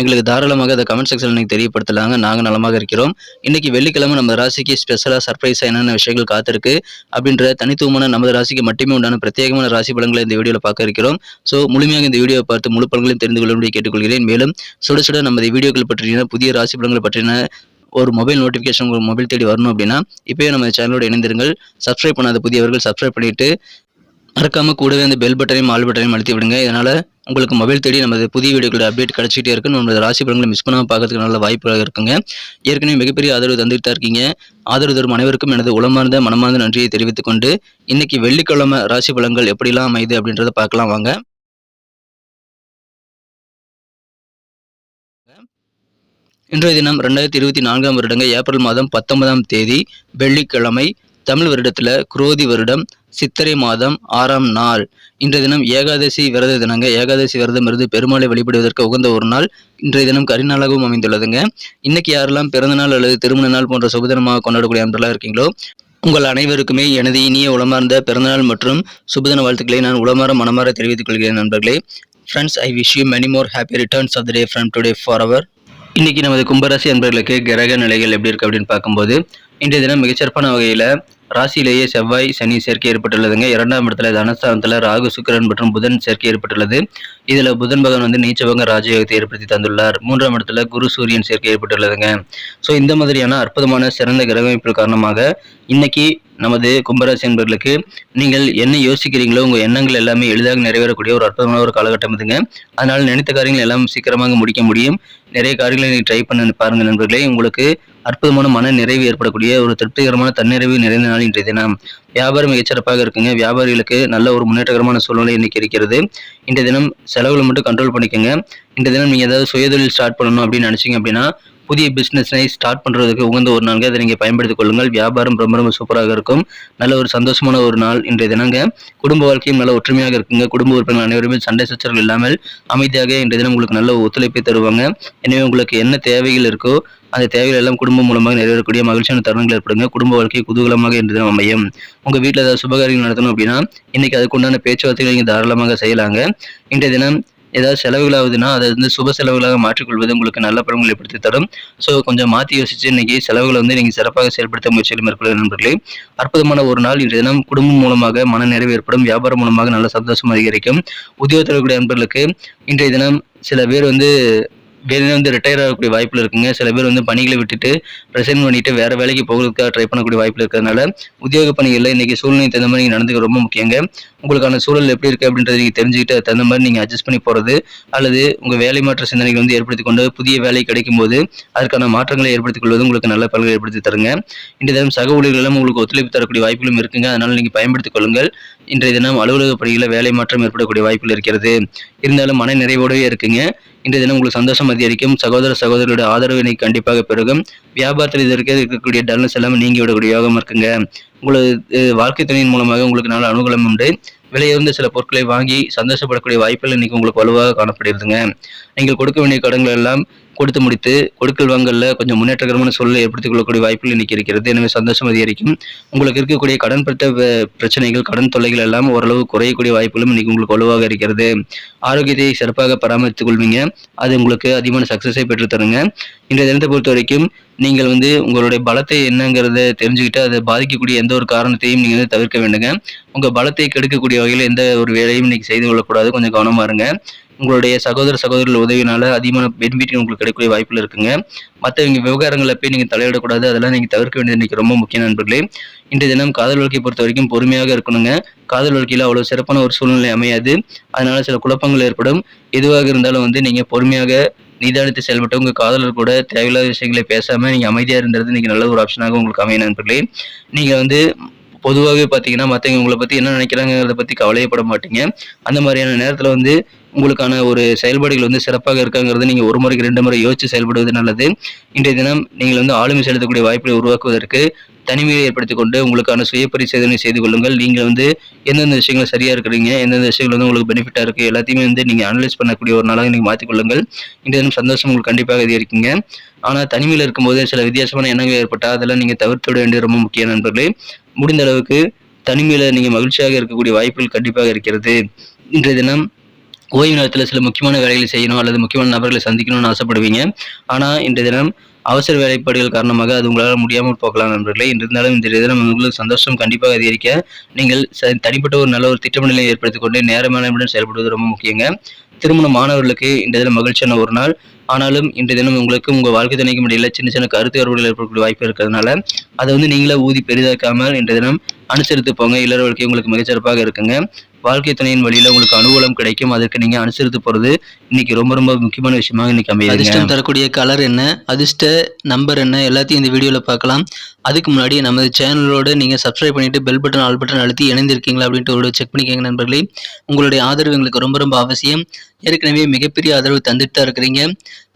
எங்களுக்கு தாராளமாக அதை கமெண்ட் செக்ஷனில் நீங்கள் தெரியப்படுத்தலாங்க. நாங்கள் நலமாக இருக்கிறோம். இன்றைக்கி வெள்ளிக்கிழமை நம்ம ராசிக்கு ஸ்பெஷலாக சர்ப்ரைஸாக என்னென்ன விஷயங்கள் காத்திருக்கு அப்படின்ற தனித்துவமான நமது ராசிக்கு மட்டுமே உண்டான பிரத்யேகமான ராசி பலன்களை இந்த வீடியோவில் பார்க்க இருக்கிறோம். ஸோ முழுமையாக இந்த வீடியோவை பார்த்து முழு பலன்களையும் தெரிந்து கொள்ளும்படி கேட்டுக்கொள்கிறேன். மேலும் சுட சுட நமது வீடியோக்கள் பற்றின புதிய ராசி பலன்களை பற்றின ஒரு மொபைல் நோட்டிஃபிகேஷன் உங்கள் மொபைல் தேடி வரணும் அப்படின்னா இப்போயே நம்ம சேனலோட இணைந்திருங்கள். சப்ஸ்கிரைப் பண்ணாத புதியவர்கள் சப்ஸ்கிரைப் பண்ணிட்டு மறக்காமல் கூடவே அந்த பெல் பட்டனையும் ஆல் பட்டனையும் அழுத்தி விடுங்க. இதனால் உங்களுக்கு மொபைல் தேடி நமது புதிய வீடியோக்களோட அப்டேட் கிடைச்சிட்டே இருக்கு நம்மளோட ராசி பலன்களை மிஸ் பண்ணாமல் பார்க்கறதுக்கு நல்ல வாய்ப்பாக இருக்குங்க. ஏற்கனவே மிகப்பெரிய ஆதரவு தந்துட்டு தான் இருக்கீங்க. ஆதரவு தரும் அனைவருக்கும் எனது உளமார்ந்த மனமார்ந்த நன்றியை தெரிவித்துக் கொண்டு இன்னைக்கு வெள்ளிக்கிழமை ராசி பலன்கள் எப்படிலாம் அமைது அப்படின்றத பார்க்கலாம் வாங்க. இன்றைய தினம் ரெண்டாயிரத்தி இருபத்தி நான்காம் வருடங்க ஏப்ரல் மாதம் பத்தொன்பதாம் தேதி வெள்ளிக்கிழமை தமிழ் வருடத்தில் குரோதி வருடம் சித்திரை மாதம் ஆறாம் நாள். இன்றைய தினம் ஏகாதசி விரத தினங்க. ஏகாதசி விரதம் இருந்து பெருமாளை வழிபடுவதற்கு உகந்த ஒரு நாள் இன்றைய தினம் கரிநாளாகவும் அமைந்துள்ளதுங்க. இன்னைக்கு யாரெல்லாம் பிறந்த நாள் அல்லது திருமண நாள் போன்ற சுபதினமாக கொண்டாடக்கூடிய அன்றெல்லாம் இருக்கீங்களோ உங்கள் அனைவருக்குமே எனது இனிய உளமார்ந்த பிறந்தநாள் மற்றும் சுபதின வாழ்த்துக்களை நான் உளமாற மனமாற தெரிவித்துக் கொள்கிறேன் நண்பர்களே. Friends I wish you many more happy returns of the day from today for அவர் இன்னைக்கு நமது கும்பராசி அன்பர்களுக்கு கிரக நிலைகள் எப்படி இருக்கு அப்படின்னு பார்க்கும்போது இன்றைய தினம் மிகச்சிறப்பான வகையில் ராசியிலேயே செவ்வாய் சனி சேர்க்கை ஏற்பட்டுள்ளதுங்க. இரண்டாம் இடத்துல தனஸ்தானத்தில் ராகு சுக்கிரன் மற்றும் புதன் சேர்க்கை ஏற்பட்டுள்ளது. இதில் புதன் பகவான் வந்து நீச்சபங்க ராஜயோகத்தை ஏற்படுத்தி தந்துள்ளார். மூன்றாம் இடத்துல குரு சூரியன் சேர்க்கை ஏற்பட்டுள்ளதுங்க. ஸோ இந்த மாதிரியான அற்புதமான சிறந்த கிரக காரணமாக இன்னைக்கு நமது கும்பராசி என்பர்களுக்கு நீங்கள் என்ன யோசிக்கிறீங்களோ உங்கள் எண்ணங்கள் எல்லாமே எளிதாக நிறைவேறக்கூடிய ஒரு அற்புதமான ஒரு காலகட்டம் இதுங்க. அதனால் நினைத்த காரியங்கள் எல்லாம் சீக்கிரமாக முடிக்க முடியும். நிறைய காரியங்களை நீங்கள் ட்ரை பண்ண பாருங்க நண்பர்களே. உங்களுக்கு அற்புதமான மன நிறைவு ஏற்படக்கூடிய ஒரு திருப்திகரமான தன்னிறைவு நிறைந்த நாள் இன்றைய தினம். வியாபாரம் மிகச்சிறப்பாக இருக்குங்க. வியாபாரிகளுக்கு நல்ல ஒரு முன்னேற்றகரமான சூழ்நிலை இன்னைக்கு இருக்கிறது. இன்றைய தினம் செலவுகளை மட்டும் கண்ட்ரோல் பண்ணிக்கோங்க. இன்றைய தினம் நீங்கள் ஏதாவது சுயதொழில் ஸ்டார்ட் பண்ணணும் அப்படின்னு நினச்சிங்க அப்படின்னா புதிய பிஸ்னஸை ஸ்டார்ட் பண்ணுறதுக்கு உகந்த ஒரு நாளுங்க. அதை நீங்கள் பயன்படுத்திக் கொள்ளுங்கள். வியாபாரம் ரொம்ப ரொம்ப சூப்பராக இருக்கும். நல்ல ஒரு சந்தோஷமான ஒரு நாள் இன்றைய தினங்க. குடும்ப வாழ்க்கையும் நல்ல ஒற்றுமையாக இருக்குங்க. குடும்ப உறுப்பினர்கள் அனைவருமே சண்டை சச்சரவுகள் இல்லாமல் அமைதியாக இன்றைய தினம் உங்களுக்கு நல்ல ஒத்துழைப்பை தருவாங்க. எனவே உங்களுக்கு என்ன தேவைகள் இருக்கோ அந்த தேவைகள் எல்லாம் குடும்பம் மூலமாக நிறைவேறக்கூடிய மகிழ்ச்சியான தருணங்கள் ஏற்படுங்க. குடும்ப வாழ்க்கை குதூகலமாக இன்று தினம் அமையும். உங்கள் வீட்டில் ஏதாவது சுபகாரியங்கள் நடத்தணும் அப்படின்னா இன்னைக்கு அதுக்குண்டான பேச்சுவார்த்தைகளை நீங்கள் தாராளமாக செய்யலாங்க. இன்றைய தினம் ஏதாவது செலவுகள் ஆகுதுன்னா அதை வந்து சுப செலவுகளாக மாற்றிக்கொள்வது உங்களுக்கு நல்ல பலன்களை ஏற்படுத்தி தரும். ஸோ கொஞ்சம் மாற்றி யோசிச்சு இன்னைக்கு செலவுகளை வந்து நீங்கள் சிறப்பாக செயல்படுத்த முயற்சிகள் மேற்கொள்ள நண்பர்களே அற்புதமான ஒரு நாள் இன்றைய தினம் குடும்பம் மூலமாக மன நிறைவு ஏற்படும் வியாபாரம் மூலமாக நல்ல சந்தோஷம் அதிகரிக்கும். உத்தியோகத்தில் கூடிய நண்பர்களுக்கு இன்றைய தினம் சில பேர் வந்து வேலையில் வந்து ரிட்டையர் ஆகக்கூடிய வாய்ப்பில் இருக்குங்க. சில பேர் வந்து பணிகளை விட்டுட்டு ரிசைன் பண்ணிட்டு வேறு வேலைக்கு போகிறதுக்காக ட்ரை பண்ணக்கூடிய வாய்ப்பு இருக்கிறதுனால உத்தியோக பணிகளில் இன்றைக்கி சூழ்நிலை தகுந்த மாதிரி நீங்கள் நடந்துக்க ரொம்ப முக்கியங்க. உங்களுக்கான சூழல் எப்படி இருக்குது அப்படின்றத நீங்கள் தெரிஞ்சுக்கிட்டு தகுந்த மாதிரி நீங்கள் அட்ஜஸ்ட் பண்ணி போகிறது அல்லது உங்கள் வேலை மாற்ற சிந்தனைகள் வந்து ஏற்படுத்தி கொண்டு புதிய வேலை கிடைக்கும் போது அதற்கான மாற்றங்களை ஏற்படுத்திக் கொள்வது உங்களுக்கு நல்ல பலன்களை ஏற்படுத்தி தருங்க. இன்றைய தினம் சக ஊழியர்களும் உங்களுக்கு ஒத்துழைப்பு தரக்கூடிய வாய்ப்புகளும் இருக்குங்க. அதனால் நீங்கள் பயன்படுத்திக் கொள்ளுங்கள். இன்றைய தினம் அலுவலக பணிகளில் வேலை மாற்றம் ஏற்படக்கூடிய வாய்ப்புகள் இருக்கிறது. இருந்தாலும் மன நிறைவோடவே இருக்குங்க. இன்றைய தினம் உங்களுக்கு சந்தோஷம் அதிகரிக்கும். சகோதர சகோதரிகளுடைய ஆதரவு இன்னைக்கு கண்டிப்பாக பெருகும். வியாபாரத்தில் இதற்கு இருக்கக்கூடிய டல்னஸ் எல்லாமே நீங்கி விடக்கூடிய யோகம் இருக்குங்க. உங்களது வாழ்க்கை துணையின் மூலமாக உங்களுக்கு நல்ல அனுகூலம் உண்டு. விலையுயர்ந்த சில பொருட்களை வாங்கி சந்தோஷப்படக்கூடிய வாய்ப்புகள் இன்னைக்கு உங்களுக்கு வலுவாக காணப்படுகிறதுங்க. நீங்கள் கொடுக்க வேண்டிய கடன்கள் எல்லாம் கொடுத்து முடித்து கொடுக்கல் வாங்கல்ல கொஞ்சம் முன்னேற்றகரமான சூழலை ஏற்படுத்திக் கொள்ளக்கூடிய வாய்ப்புகள் இன்னைக்கு இருக்கிறது. எனவே சந்தோஷம் அதிகரிக்கும். உங்களுக்கு இருக்கக்கூடிய கடன் பெற்ற பிரச்சனைகள் கடன் தொல்லைகள் எல்லாம் ஓரளவு குறையக்கூடிய வாய்ப்புகளும் இன்னைக்கு உங்களுக்கு வலுவாக இருக்கிறது. ஆரோக்கியத்தை சிறப்பாக பராமரித்துக் கொள்வீங்க. அது உங்களுக்கு அதிகமான சக்சஸை பெற்று தருங்க. இன்றைய தினத்தை பொறுத்த வரைக்கும் நீங்கள் வந்து உங்களுடைய பலத்தை என்னங்கிறத தெரிஞ்சுக்கிட்டு அதை பாதிக்கக்கூடிய எந்த ஒரு காரணத்தையும் நீங்கள் வந்து தவிர்க்க வேண்டுங்க. உங்கள் பலத்தை கெடுக்கக்கூடிய வகையில் எந்த ஒரு வேலையும் இன்னைக்கு செய்து கொள்ளக்கூடாது. கொஞ்சம் கவனமாக இருங்க. உங்களுடைய சகோதர சகோதரர்கள் உதவினால அதிகமான பெனிஃபிட் உங்களுக்கு கிடைக்கக்கூடிய வாய்ப்பில் இருக்குங்க. மற்றவங்க விவகாரங்களை போய் நீங்கள் தலையிடக்கூடாது. அதெல்லாம் நீங்கள் தவிர்க்க வேண்டியது இன்னைக்கு ரொம்ப முக்கிய நண்பர்களே. இன்றைய தினம் காதல் வாழ்க்கையை பொறுத்த வரைக்கும் பொறுமையாக இருக்கணுங்க. காதல் வாழ்க்கையில் அவ்வளோ சிறப்பான ஒரு சூழ்நிலை அமையாது. அதனால சில குழப்பங்கள் ஏற்படும். எதுவாக இருந்தாலும் வந்து நீங்கள் பொறுமையாக நிதானித்து செயல்பட்டு உங்கள் காதலர் கூட தேவையில்லாத விஷயங்களை பேசாமல் நீங்கள் அமைதியாக இருந்தது நீங்கள் நல்ல ஒரு ஆப்ஷனாக உங்களுக்கு அமைய நண்பர்களே. நீங்கள் வந்து பொதுவாகவே பார்த்தீங்கன்னா மற்றவங்க உங்களை பற்றி என்ன நினைக்கிறாங்கிறத பற்றி கவலையப்பட மாட்டீங்க. அந்த மாதிரியான நேரத்தில் வந்து உங்களுக்கான ஒரு செயல்பாடுகள் வந்து சிறப்பாக இருக்காங்கிறது நீங்கள் ஒரு முறைக்கு ரெண்டு முறை யோசித்து செயல்படுவது நல்லது. இன்றைய தினம் நீங்கள் வந்து ஆளுமை செலுத்தக்கூடிய வாய்ப்பை உருவாக்குவதற்கு தனிமையை ஏற்படுத்திக் கொண்டு உங்களுக்கான சுய பரிசோதனை செய்து கொள்ளுங்கள். நீங்கள் வந்து எந்தெந்த விஷயங்கள் சரியாக இருக்கிறீங்க எந்தெந்த விஷயங்கள் வந்து உங்களுக்கு பெனிஃபிட்டாக இருக்குது எல்லாத்தையுமே வந்து நீங்கள் அனலைஸ் பண்ணக்கூடிய ஒரு நாளாக நீங்கள் மாற்றிக்கொள்ளுங்கள் இன்றைய தினம் சந்தோஷம் உங்களுக்கு கண்டிப்பாக அதிகரிக்குங்க. ஆனால் தனிமையில் இருக்கும்போது சில வித்தியாசமான எண்ணங்கள் ஏற்பட்டால் அதெல்லாம் நீங்கள் தவிர்த்து விட வேண்டியது ரொம்ப முக்கிய நண்பர்களே. முடிந்த அளவுக்கு தனிமையில நீங்க மகிழ்ச்சியாக இருக்கக்கூடிய வாய்ப்புகள் கண்டிப்பாக இருக்கிறது. இன்றைய தினம் ஓய்வு நேரத்தில் சில முக்கியமான வேலைகளை செய்யணும் அல்லது முக்கியமான நபர்களை சந்திக்கணும்னு ஆசைப்படுவீங்க. ஆனால் இன்றைய தினம் அவசர வேலைப்பாடுகள் காரணமாக அது உங்களால் முடியாமல் போகலாம் நண்பர்களே. இருந்தாலும் இந்த தினம் உங்களுக்கு சந்தோஷம் கண்டிப்பாக அதிகரிக்க நீங்கள் ச- தனிப்பட்ட ஒரு நல்ல ஒரு திட்டமிடலை ஏற்படுத்திக் கொண்டு நேரமான செயல்படுவது ரொம்ப முக்கியங்க. திருமண மாணவர்களுக்கு இந்த தினம் மகிழ்ச்சியான ஒரு நாள். ஆனாலும் இன்றைய தினம் உங்களுக்கு உங்கள் வாழ்க்கை துணைக்கும் இடையில சின்ன சின்ன கருத்து வேறுபாடுகள் ஏற்படக்கூடிய வாய்ப்பு இருக்கிறதுனால அதை வந்து நீங்களே ஊதி பெரிதாக்காமல் இன்றைய தினம் அனுசரித்து போங்க. இல்லற வாழ்க்கை உங்களுக்கு மிகச்சிறப்பாக இருக்குங்க. வாழ்க்கை துணையின் வழியில உங்களுக்கு அனுகூலம் கிடைக்கும். அதற்கு நீங்க அனுசரித்து போறது இன்னைக்கு ரொம்ப ரொம்ப முக்கியமான விஷயமாக இன்னைக்கு அமையுது அதிர்ஷ்டம் தரக்கூடிய கலர் என்ன? அதிர்ஷ்ட நம்பர் என்ன? எல்லாத்தையும் இந்த வீடியோல பார்க்கலாம். அதுக்கு முன்னாடி நமது சேனலோட நீங்க சப்ஸ்கிரைப் பண்ணிட்டு பெல் பட்டன் ஆல் பட்டன் அழுத்தி இணைந்திருக்கீங்களா அப்படின்ட்டு ஒரு செக் பண்ணிக்கோங்க நண்பர்களே. உங்களுடைய ஆதரவு எங்களுக்கு ரொம்ப ரொம்ப அவசியம். ஏற்கனவே மிகப்பெரிய ஆதரவு தந்துட்டு தான் இருக்கிறீங்க.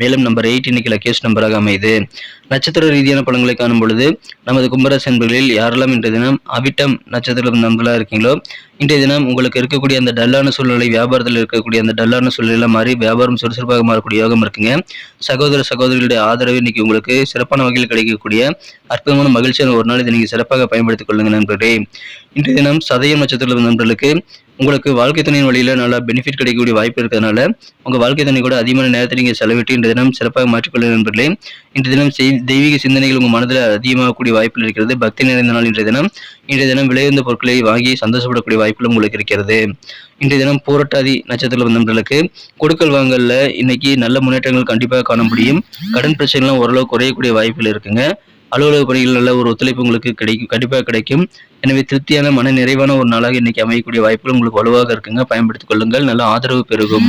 மேலும் நம்பர் எயிட் இன்னைக்கு கேஸ் நம்பராக அமையுது. நட்சத்திர ரீதியான பலன்களை காணும் பொழுது நமது கும்பராசி யாரெல்லாம் இன்றைய தினம் அவிட்டம் நட்சத்திரம் நண்பர்களாக இருக்கீங்களோ இன்றைய தினம் உங்களுக்கு இருக்கக்கூடிய அந்த டல்லான சூழ்நிலை வியாபாரத்தில் இருக்கக்கூடிய அந்த டல்லான சூழ்நிலை மாறி வியாபாரம் சுறுசுறுப்பாக மாறக்கூடிய யோகம் இருக்குங்க. சகோதர சகோதரிகளுடைய ஆதரவு இன்னைக்கு உங்களுக்கு சிறப்பான வகையில் கிடைக்கக்கூடிய அற்புதமான மகிழ்ச்சியான ஒரு நாள் இதை நீங்கள் சிறப்பாக பயன்படுத்திக் கொள்ளுங்க நண்பர்களே. இன்றைய தினம் சதயம் நட்சத்திரம் நண்பர்களுக்கு உங்களுக்கு வாழ்க்கை துணையின் வழியில் நல்லா பெனிஃபிட் கிடைக்கக்கூடிய வாய்ப்பு இருக்கிறதுனால உங்கள் வாழ்க்கை துணை கூட அதிகமான நேரத்தை நீங்கள் செலவிட்டு இன்று தினம் சிறப்பாக மாற்றிக்கொள்ள நண்பர்களே. இன்று தினம் செய்- தெய்வீக சிந்தனைகள் உங்கள் மனதில் அதிகமாகக்கூடிய வாய்ப்புகள் இருக்கிறது. பக்தி நிறைந்த நாள் இன்றைய தினம். இன்றைய தினம் விலையுந்த பொருட்களை வாங்கி சந்தோஷப்படக்கூடிய வாய்ப்புகளும் உங்களுக்கு இருக்கிறது. இன்றைய தினம் போராட்டாதி நட்சத்திரத்தில் நண்பர்களுக்கு கொடுக்கல் வாங்கலில் இன்னைக்கு நல்ல முன்னேற்றங்கள் கண்டிப்பாக காண முடியும். கடன் பிரச்சனைலாம் ஓரளவு குறையக்கூடிய வாய்ப்புகள் இருக்குங்க. அலுவலக பணிகள் நல்ல ஒரு ஒத்துழைப்பு உங்களுக்கு கிடைக்கும் கண்டிப்பாக கிடைக்கும். எனவே திருப்தியான மன நிறைவான ஒரு நாளாக இன்னைக்கு அமையக்கூடிய வாய்ப்புகள் உங்களுக்கு வலுவாக இருக்குங்க. பயன்படுத்திக் கொள்ளுங்கள். நல்ல ஆதரவு பெருகும்.